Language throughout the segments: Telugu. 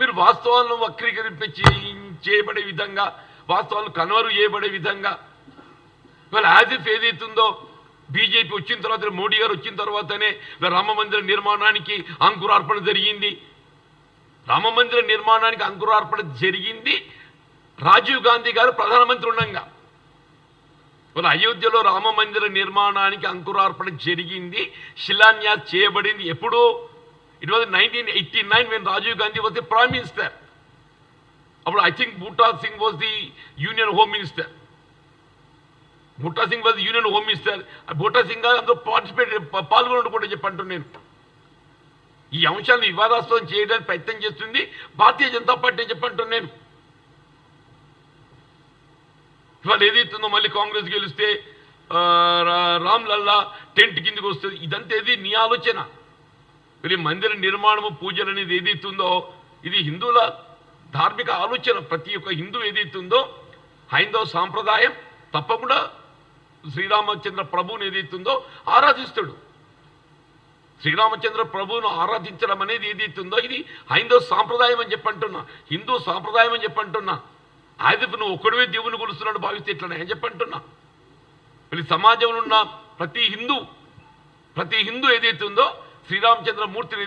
మీరు వాస్తవాలను వక్రీకరింప చేయబడే విధంగా వాస్తవాలు కన్వరు చేయబడే విధంగా. ఇవాళ యాజ్ ఇఫ్ ఏదైతుందో బీజేపీ వచ్చిన తర్వాత మోడీ గారు వచ్చిన తర్వాతనే రామ మందిర నిర్మాణానికి అంకురార్పణ జరిగింది. రామ మందిర నిర్మాణానికి అంకురార్పణ జరిగింది. రాజీవ్ గాంధీ గారు ప్రధానమంత్రి ఉండగా. ఇవాళ అయోధ్యలో రామ మందిర నిర్మాణానికి అంకురార్పణ జరిగింది. శిలాన్యాస్ చేయబడింది. ఎప్పుడూ it was nineteen eighty nine when Rajiv Gandhi was the prime minister అప్పుడు I think Buta Singh was the union home minister Buta Singh was union home minister Buta Singh అందులో పార్టిసిపేట్ పాల్గొనడం కూడా చెప్పంటు నేను. ఈ అంశాలను వివాదాస్పదం చేయడానికి ప్రయత్నం చేస్తుంది. భారతీయ జనతా పార్టీ అని చెప్పంటున్నాను నేను. ఇవాళ ఏదైతుందో మళ్ళీ కాంగ్రెస్ గెలిస్తే రామ్ లల్లా టెంట్ కిందకి వస్తుంది. ఇదంతా ఏది? నీ ఆలోచన. మరి మందిర నిర్మాణము పూజలు అనేది ఏదైతుందో ఇది హిందువుల ధార్మిక ఆలోచన. ప్రతి ఒక్క హిందూ ఏదైతుందో హైందవ సాంప్రదాయం తప్పకుండా శ్రీరామచంద్ర ప్రభువుని ఏదైతుందో ఆరాధిస్తాడు. శ్రీరామచంద్ర ప్రభువును ఆరాధించడం అనేది ఏదైతుందో ఇది హైందవ సాంప్రదాయం అని చెప్పంటున్నా హిందూ సాంప్రదాయం అని చెప్పంటున్నా ఆదిపు నువ్వు ఒక్కడివే దేవుని కొలుస్తున్నాడు భావిస్తే ఇట్లా నేను చెప్పంటున్నా మరి సమాజంలో ఉన్న ప్రతి హిందూ ప్రతి హిందూ ఏదైతుందో శ్రీరామచంద్రమూర్తిని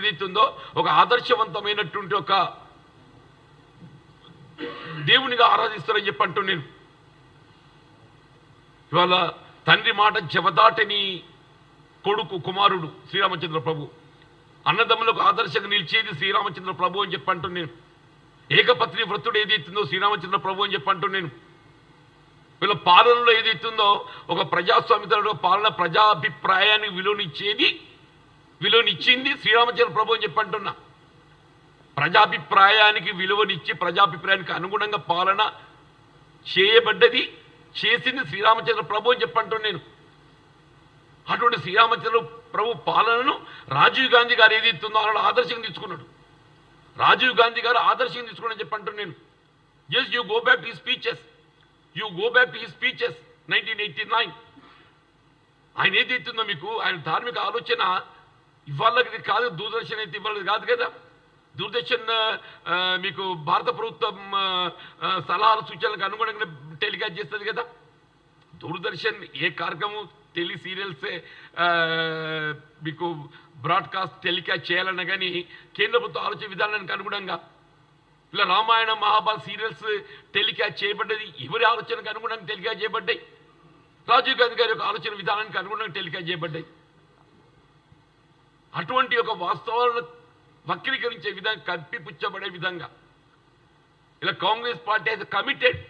శ్రీరామచంద్ర మూర్తిని ఒక ఆదర్శవంతమైనటువంటి ఒక దేవునిగా ఆరాధిస్తారని చెప్పంటూ నేను. ఇవాళ తండ్రి మాట జవదాటని కొడుకు కుమారుడు శ్రీరామచంద్ర ప్రభు. అన్నదమ్ములకు ఆదర్శంగా నిలిచేది శ్రీరామచంద్ర ప్రభు అని చెప్పంటూ నేను. ఏకపత్ని వృత్తుడు ఏదైతుందో శ్రీరామచంద్ర ప్రభు అని చెప్పంటూ నేను. వీళ్ళ పాలనలో ఏదైతుందో ఒక ప్రజాస్వామ్యతలో పాలన ప్రజాభిప్రాయానికి విలువనిచ్చేది విలువనిచ్చింది శ్రీరామచంద్ర ప్రభు అని చెప్పి అంటున్నా. ప్రజాభిప్రాయానికి విలువనిచ్చి ప్రజాభిప్రాయానికి అనుగుణంగా పాలన చేయబడ్డది చేసింది శ్రీరామచంద్ర ప్రభు అని చెప్పంటున్నా నేను. అటువంటి శ్రీరామచంద్ర ప్రభు పాలనను రాజీవ్ గాంధీ గారు ఏది ఇస్తుందో అలా ఆదర్శంగా తీసుకున్నాడు. రాజీవ్ గాంధీ గారు ఆదర్శంగా తీసుకున్నాడని చెప్పంటున్నాను నేను. Just you go back to he speeches you go back to he speeches nineteen eighty nine ఆయన ఏది ఇస్తుందో మీకు ఆయన ధార్మిక ఆలోచన ఇవాళకి కాదు దూరదర్శన్ అయితే ఇవ్వాలి కాదు కదా. దూరదర్శన్ మీకు భారత ప్రభుత్వం ఆ, సలహాల సూచనలకు అనుగుణంగా టెలికాస్ట్ చేస్తుంది కదా. దూరదర్శన్ ఏ కార్యక్రమం టెలి సీరియల్సే మీకు బ్రాడ్కాస్ట్ టెలికాస్ట్ చేయాలన్నా కానీ కేంద్ర ప్రభుత్వ ఆలోచన విధానానికి అనుగుణంగా. ఇలా రామాయణ మహాభారత సీరియల్స్ టెలికాస్ట్ చేయబడ్డది ఎవరి ఆలోచనకు అనుగుణంగా టెలికాస్ట్ చేయబడ్డాయి? రాజీవ్ గాంధీ గారి యొక్క ఆలోచన విధానానికి అనుగుణంగా టెలికాస్ట్ చేయబడ్డాయి. అటువంటి ఒక వాస్తవాలను వక్రీకరించే విధంగా కప్పిపుచ్చబడే విధంగా. ఇలా కాంగ్రెస్ పార్టీ అయితే కమిటెడ్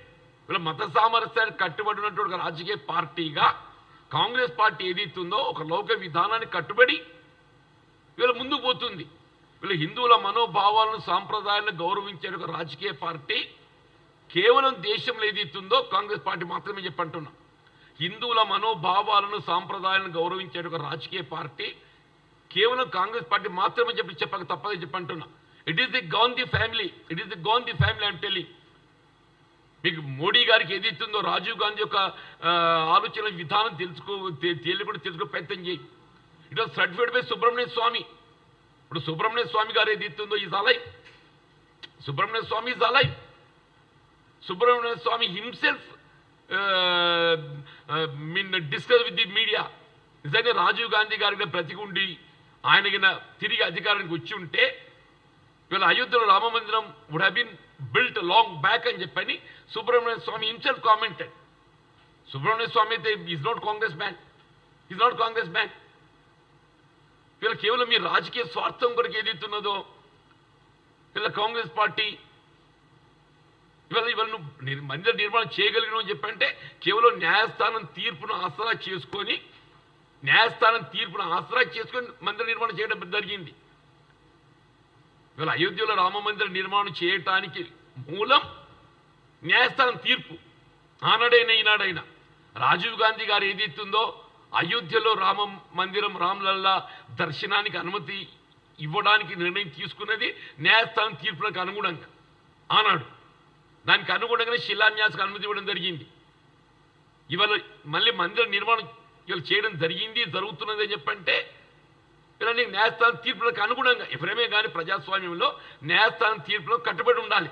ఇలా మత సామరస్యానికి కట్టుబడినటువంటి ఒక రాజకీయ పార్టీగా కాంగ్రెస్ పార్టీ ఏదైతుందో ఒక లౌక విధానాన్ని కట్టుబడి వీళ్ళ ముందుకు పోతుంది. వీళ్ళ హిందువుల మనోభావాలను సాంప్రదాయాలను గౌరవించే ఒక రాజకీయ పార్టీ కేవలం దేశంలో ఏదైతుందో కాంగ్రెస్ పార్టీ మాత్రమే చెప్పంటున్నాం. హిందువుల మనోభావాలను సాంప్రదాయాలను గౌరవించే ఒక రాజకీయ పార్టీ కేవలం కాంగ్రెస్ పార్టీ మాత్రమే చెప్పి చెప్పక తప్పదని చెప్పంటున్నా it is the Gandhi family it is the Gandhi family అంటే టెలింగ్ మీకు మోడీ గారికి ఏది ఇస్తుందో రాజీవ్ గాంధీ యొక్క ఆలోచన విధానం తెలుసుకో తేలి కూడా తెలుసుకో ప్రయత్నం చేయి. It was certified by Subrahmanya Swamy ఇప్పుడు సుబ్రహ్మణ్య స్వామి గారు ఏది ఇస్తుందో ఈ అలై Subrahmanya Swamy is ally Subrahmanya Swamy himself mean discuss with the media నిజంగా రాజీవ్ గాంధీ గారికి ప్రతికుండి ఆయనకి తిరిగి అధికారానికి వచ్చి ఉంటే వీళ్ళ అయోధ్యలో రామ మందిరం would have been built long back అని చెప్పని సుబ్రహ్మణ్య స్వామి హిమ్సెల్ఫ్ కామెంటెడ్ సుబ్రహ్మణ్య స్వామి అయితే is not Congress man is not Congress man వీళ్ళ కేవలం మీ రాజకీయ స్వార్థం కొరకు ఏదైతున్నదో వీళ్ళ కాంగ్రెస్ పార్టీ ఇవాళ ఇవాళ నువ్వు మందిర నిర్మాణం చేయగలిగిన అని చెప్పంటే కేవలం న్యాయస్థానం తీర్పును ఆసరా చేసుకొని న్యాయస్థానం తీర్పును ఆసరా చేసుకొని మందిర నిర్మాణం చేయడం జరిగింది. ఇవాళ అయోధ్యలో రామ మందిర నిర్మాణం చేయటానికి మూలం న్యాయస్థానం తీర్పు. ఆనాడైనా ఈనాడైనా రాజీవ్ గాంధీ గారు ఏదైతుందో అయోధ్యలో రామ మందిరం రామ్లల్లా దర్శనానికి అనుమతి ఇవ్వడానికి నిర్ణయం తీసుకున్నది న్యాయస్థానం తీర్పులకు అనుగుణంగా. ఆనాడు దానికి అనుగుణంగానే శిలాన్యాసకు అనుమతి ఇవ్వడం జరిగింది. ఇవాళ మళ్ళీ మందిర నిర్మాణం ఇలా చేయడం జరిగింది జరుగుతున్నది అని చెప్పంటే ఇలాంటి న్యాయస్థానం తీర్పులకు అనుగుణంగా ఎవరేమే కానీ ప్రజాస్వామ్యంలో న్యాయస్థానం తీర్పులకు కట్టుబడి ఉండాలి.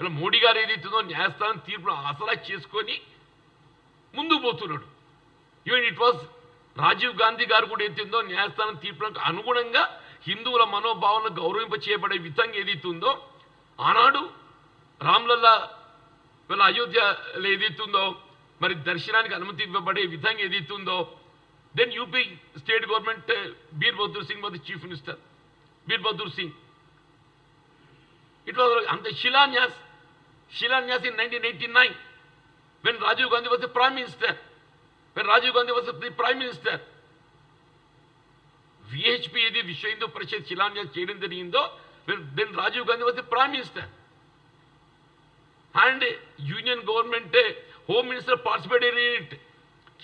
ఇలా మోడీ గారు ఏదైతుందో న్యాయస్థానం తీర్పును ఆసరా చేసుకొని ముందుకు పోతున్నాడు. Even it was Rajiv Gandhi గారు కూడా ఏదైతుందో న్యాయస్థానం తీర్పులకు అనుగుణంగా హిందువుల మనోభావాలను గౌరవింప చేయబడే విధంగా ఏదైతుందో ఆనాడు రామ్లల్లా వీళ్ళ అయోధ్యలో ఏదైతుందో మరి దర్శనానికి అనుమతి ఇవ్వబడే విధంగా ఏదైతుందో then UP state government Bir Bahadur Singh was chief minister Bir Bahadur Singh it was అంత శిలాన్యాస్ శిలాన్యాస్ in nineteen eighty nine when Rajiv Gandhi was the prime minister when Rajiv Gandhi was the prime minister VHP ఏది విశ్వ హిందూ పరిషత్ శిలాన్యాస్ చేయడం జరిగిందో then Rajiv Gandhi was the prime minister and union గవర్నమెంటే home minister participate in it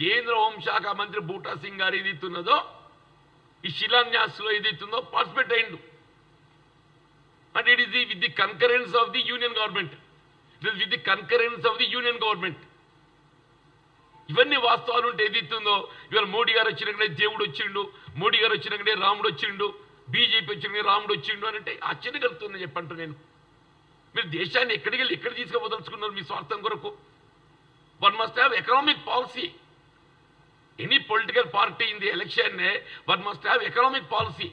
కేంద్ర హోంశాఖ మంత్రి బూటా సింగ్ గారు ఏదైతున్నదో ఈ శిలాన్యాస్లో ఏదైతుందో పార్టిసిపేట్ అయిండు. And it is the with the concurrence of the union government it is with the concurrence of the union government ఇవన్నీ వాస్తవాలు ఉంటే ఏదైతుందో ఇవాళ మోడీ గారు వచ్చినాకనే దేవుడు వచ్చిండు మోడీ గారు వచ్చినాకనే రాముడు వచ్చిండు బీజేపీ వచ్చిన రాముడు వచ్చిండు అని అంటే ఆశ్చర్యం కలుగుతుంది నేను. మీరు దేశాన్ని ఎక్కడికి వెళ్ళి ఎక్కడ తీసుకుపోదలుచుకున్నారు మీ స్వార్థం కొరకు? One must have economic policy any political party in the election one must have economic policy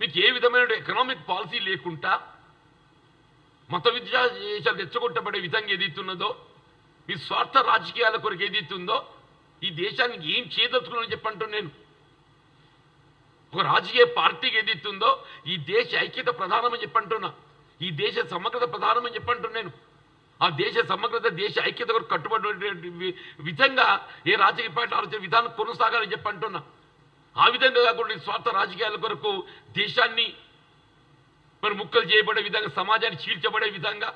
మీకు ఏ విధమైన ఎకనామిక్ పాలసీ లేకుండా మత విద్యాశాలు తెచ్చగొట్టబడే విధంగా ఏదైతున్నదో మీ స్వార్థ రాజకీయాల కొరకు ఏదైతుందో ఈ దేశానికి ఏం చేయదలుచుకున్నానని చెప్పంటూ నేను. ఒక రాజకీయ పార్టీకి ఏదైతుందో ఈ దేశ ఐక్యత ప్రధానమని చెప్పంటున్నా ఈ దేశ సమగ్రత ప్రధానమని చెప్పంటూ నేను. ఆ దేశ సమగ్రత దేశ ఐక్యత కొరకు కట్టుబడి విధంగా ఏ రాజకీయ పార్టీ ఆలోచన విధానం కొనసాగాలని చెప్పి అంటున్నా. ఆ విధంగా కాకుండా స్వార్థ రాజకీయాల కొరకు దేశాన్ని మరి ముక్కలు చేయబడే విధంగా సమాజాన్ని చీల్చబడే విధంగా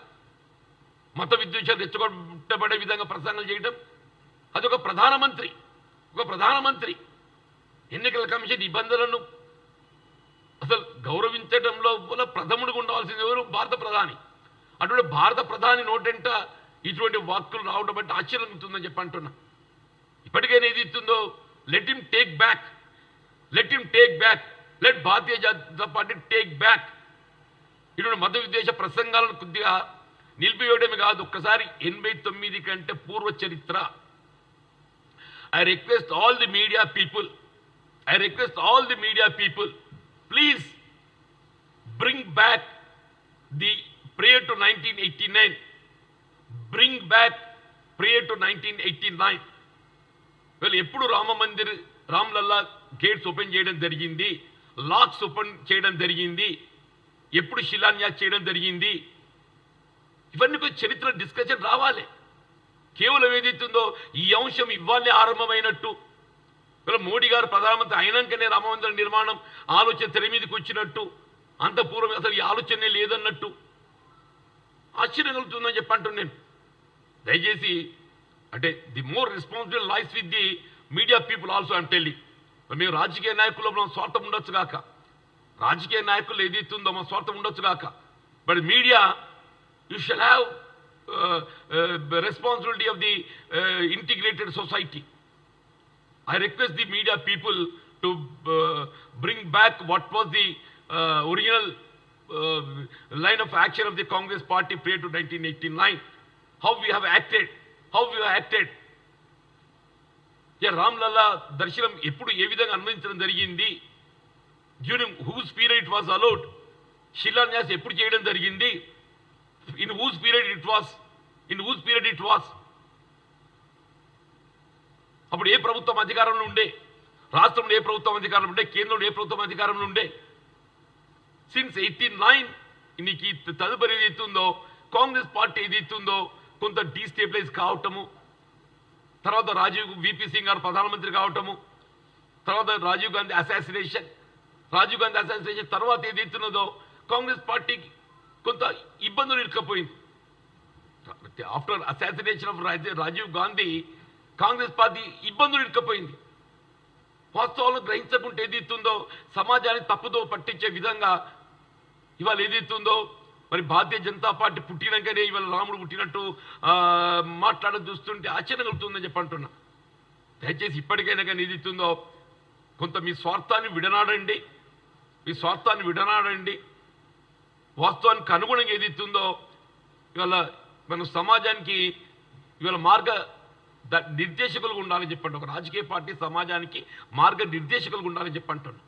మత విద్వేషాలు రెచ్చగొట్టబడే విధంగా ప్రసంగాలు చేయడం అదొక ప్రధానమంత్రి ఒక ప్రధానమంత్రి ఎన్నికల కమిషన్ నిబంధనలను అసలు గౌరవించడంలో కూడా ప్రథముడిగా ఉండవలసింది ఎవరు? భారత ప్రధాని. అటువంటి భారత ప్రధాని నోటెంట ఇటువంటి వాక్కులు రావడం బట్టి ఆశ్చర్యం ఉంటుందని చెప్పి అంటున్నా. ఇప్పటికైనా ఏది ఇస్తుందో let him take back let him take back let Bharatiya Janata party take back ఇటువంటి మత విద్వేష ప్రసంగాలను కొద్దిగా నిలిపివేయడమే కాదు ఒక్కసారి ఎనభై తొమ్మిది కంటే పూర్వ చరిత్ర. I request all the media people I request all the media people please bring back the prayer to nineteen eighty nine bring back prayer to nineteen eighty nine వీళ్ళు ఎప్పుడు రామ మందిర్ రామ్లల్లా గేట్స్ ఓపెన్ చేయడం జరిగింది? లాక్స్ ఓపెన్ చేయడం జరిగింది? ఎప్పుడు శిలాన్యాస్ చేయడం జరిగింది? ఇవన్నీ కొంచెం చరిత్ర డిస్కషన్ రావాలి. కేవలం ఏదైతుందో ఈ అంశం ఇవ్వాలే ఆరంభమైనట్టు. ఇలా మోడీ గారు ప్రధానమంత్రి అయినాకనే రామమందిర నిర్మాణం ఆలోచన తెర మీదకి వచ్చినట్టు. అంత పూర్వం అసలు ఈ ఆలోచనే లేదన్నట్టు. ఆశ్చర్యం కలుగుతుందని చెప్పి అంటున్నాను నేను. దయచేసి అంటే the more responsible life with the media people also I'm telling మేము రాజకీయ నాయకుల్లో మనం స్వార్థం ఉండొచ్చు కాక. రాజకీయ నాయకులు ఏదైతుందో మన స్వార్థం ఉండొచ్చు కాక. But media you shall have responsibility of the integrated society I request the media people to bring back what was the original Um, line of action of the Congress party prior to 1989. How we have acted, how we have acted. Ram Lalla దర్శనం ఎప్పుడు ఏ విధంగా అనుమతించడం జరిగింది during whose period it was allowed శిలాన్యాస్ ఎప్పుడు చేయడం జరిగింది in whose period it was in whose period it was అప్పుడు ఏ ప్రభుత్వం అధికారంలో ఉండే రాష్ట్రంలో ఏ ప్రభుత్వం అధికారంలో ఉండే కేంద్రంలో ఏ ప్రభుత్వం అధికారంలో ఉండే సిన్స్ ఎయిటీ నైన్ నీకు తదుపరి ఏది ఇస్తుందో కాంగ్రెస్ పార్టీ ఏది ఇస్తుందో కొంత డీస్టేబిలైజ్ కావటము తర్వాత రాజీవ్ విపి సింగ్ గారు ప్రధానమంత్రి కావటము తర్వాత రాజీవ్ గాంధీ అసాసినేషన్ రాజీవ్ గాంధీ అసాసినేషన్ తర్వాత ఏది ఇస్తున్నదో కాంగ్రెస్ పార్టీకి కొంత ఇబ్బందులు ఇరుక్కపోయింది. After assassination of Rajiv Gandhi Congress party ఇబ్బందులు ఇరుక్కపోయింది. వాస్తవాలను గ్రహించకుంటే ఏది ఇస్తుందో సమాజాన్ని తప్పుదో పట్టించే విధంగా ఇవాళ ఏది ఇస్తుందో మరి భారతీయ జనతా పార్టీ పుట్టినాకనే ఇవాళ రాముడు పుట్టినట్టు మాట్లాడ మాట్లాడడం చూస్తుంటే ఆశ్చర్యం కలుగుతుందని చెప్పి అంటున్నా. దయచేసి ఇప్పటికైనా కానీ ఏది ఇస్తుందో కొంత మీ స్వార్థాన్ని విడనాడండి. మీ స్వార్థాన్ని విడనాడండి. వాస్తవానికి అనుగుణంగా ఏది ఇస్తుందో ఇవాళ మన సమాజానికి ఇవాళ మార్గ ద- నిర్దేశకులుగా ఉండాలని చెప్పండి ఒక రాజకీయ పార్టీ సమాజానికి మార్గ నిర్దేశకులుగా ఉండాలని చెప్పంటున్నాను